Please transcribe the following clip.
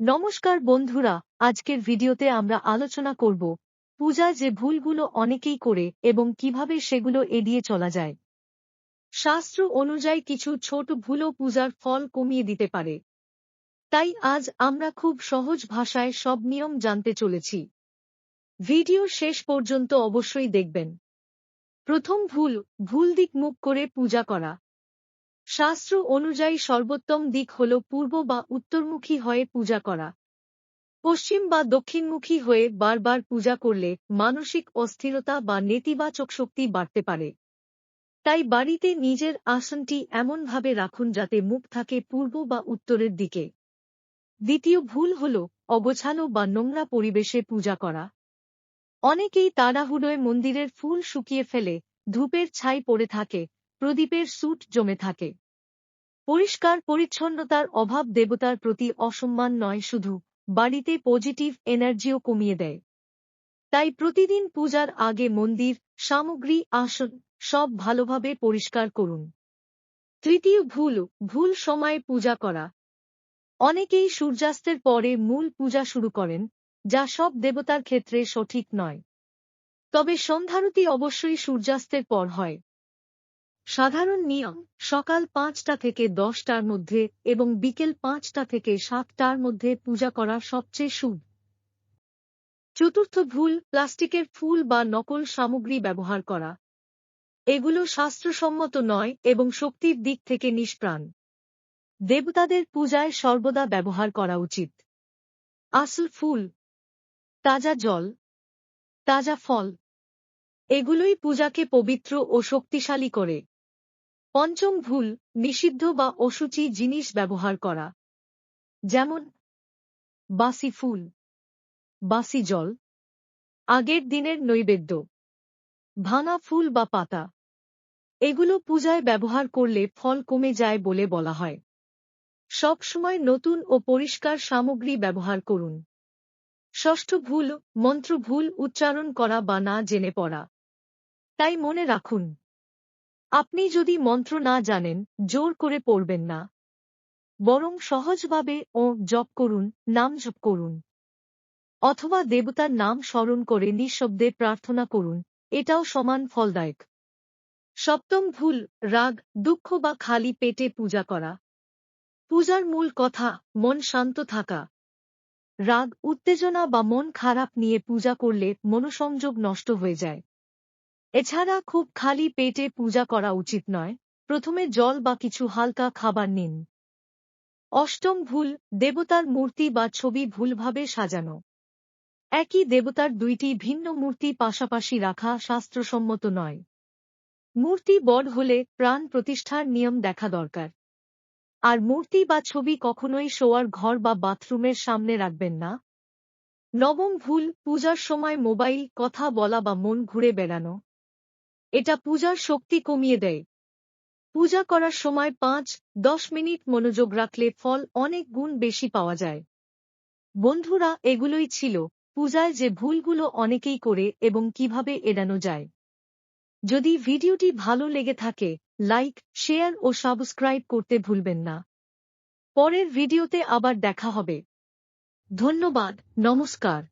নমস্কার বন্ধুরা, আজকের ভিডিওতে আমরা আলোচনা করব পূজা যে ভুলগুলো অনেকেই করে এবং কীভাবে সেগুলো এড়িয়ে চলা যায়। শাস্ত্র অনুযায়ী কিছু ছোট ভুলও পূজার ফল কমিয়ে দিতে পারে। তাই আজ আমরা খুব সহজ ভাষায় সব নিয়ম জানতে চলেছি। ভিডিও শেষ পর্যন্ত অবশ্যই দেখবেন। প্রথম ভুল ভুল দিক মুখ করে পূজা করা। শাস্ত্র অনুযায়ী সর্বোত্তম দিক হল পূর্ব বা উত্তরমুখী হয়ে পূজা করা। পশ্চিম বা দক্ষিণমুখী হয়ে বারবার পূজা করলে মানসিক অস্থিরতা বা নেতিবাচক শক্তি বাড়তে পারে। তাই বাড়িতে নিজের আসনটি এমনভাবে রাখুন যাতে মুখ থাকে পূর্ব বা উত্তরের দিকে। দ্বিতীয় ভুল হল অগোছালো বা নোংরা পরিবেশে পূজা করা। অনেকেই তাড়াহুড়োয় মন্দিরের ফুল শুকিয়ে ফেলে ধূপের ছাই পড়ে থাকে, প্রদীপের স্যুট জমে থাকে। পরিষ্কার পরিচ্ছন্নতার অভাব দেবতার প্রতি অসম্মান নয়, শুধু বাড়িতে পজিটিভ এনার্জিও কমিয়ে দেয়। তাই প্রতিদিন পূজার আগে মন্দির, সামগ্রী, আসন সব ভালোভাবে পরিষ্কার করুন। তৃতীয় ভুল ভুল সময়ে পূজা করা। অনেকেই সূর্যাস্তের পরে মূল পূজা শুরু করেন, যা সব দেবতার ক্ষেত্রে সঠিক নয়। তবে সন্ধ্যারতি অবশ্যই সূর্যাস্তের পর হয়। সাধারণ নিয়ম, সকাল পাঁচটা থেকে দশটার মধ্যে এবং বিকেল পাঁচটা থেকে সাতটার মধ্যে পূজা করা সবচেয়ে শুভ চতুর্থ ভুল, প্লাস্টিকের ফুল বা নকল সামগ্রী ব্যবহার করা। এগুলো শাস্ত্রসম্মত নয় এবং শক্তির দিক থেকে নিষ্প্রাণ। দেবতাদের পূজায় সর্বদা ব্যবহার করা উচিত। আসল ফুল, তাজা জল, তাজা ফল, এগুলোই পূজাকে পবিত্র ও শক্তিশালী করে। পঞ্চম ভুল, নিষিদ্ধ বা অসুচি জিনিস ব্যবহার করা। যেমন, বাসি ফুল, বাসি জল, আগের দিনের নৈবেদ্য, ভাঙা ফুল বা পাতা। এগুলো পূজায় ব্যবহার করলে ফল কমে যায় বলে বলা হয়। সব সময় নতুন ও পরিষ্কার সামগ্রী ব্যবহার করুন। ষষ্ঠ ভুল, মন্ত্র ভুল উচ্চারণ করা বা না জেনে পড়া। তাই মনে রাখুন। আপনি যদি মন্ত্র না জানেন, জোর করে পড়বেন না। বরং সহজভাবে ও জপ করুন, নাম জপ করুন। অথবা দেবতার নাম স্মরণ করে নিঃশব্দে প্রার্থনা করুন, এটাও সমান ফলদায়ক। সপ্তম ভুল, রাগ, দুঃখ বা খালি পেটে পূজা করা। পূজার মূল কথা, মন শান্ত থাকা। রাগ, উত্তেজনা বা মন খারাপ নিয়ে পূজা করলে মনোসংযোগ নষ্ট হয়ে যায়। এছাড়া খুব খালি পেটে পূজা করা উচিত নয়। প্রথমে জল বা কিছু হালকা খাবার নিন। অষ্টম ভুল, দেবতার মূর্তি বা ছবি ভুলভাবে সাজানো। একই দেবতার দুইটি ভিন্ন মূর্তি পাশাপাশি রাখা শাস্ত্রসম্মত নয়। মূর্তি বড় হলে প্রাণ প্রতিষ্ঠার নিয়ম দেখা দরকার। আর মূর্তি বা ছবি কখনোই শোয়ার ঘর বা বাথরুমের সামনে রাখবেন না। নবম ভুল, পূজার সময় মোবাইল, কথা বলা বা মন ঘুরে বেড়ানো। এটা পূজার শক্তি কমিয়ে দেয়। পূজা করার সময় পাঁচ, দশ মিনিট মনোযোগ রাখলে ফল অনেক গুণ বেশি পাওয়া যায়। বন্ধুরা, এগুলোই ছিল পূজায় যে ভুলগুলো অনেকেই করে এবং কীভাবে এড়ানো যায়। যদি ভিডিওটি ভালো লেগে থাকে, লাইক, শেয়ার ও সাবস্ক্রাইব করতে ভুলবেন না। পরের ভিডিওতে আবার দেখা হবে। ধন্যবাদ, নমস্কার।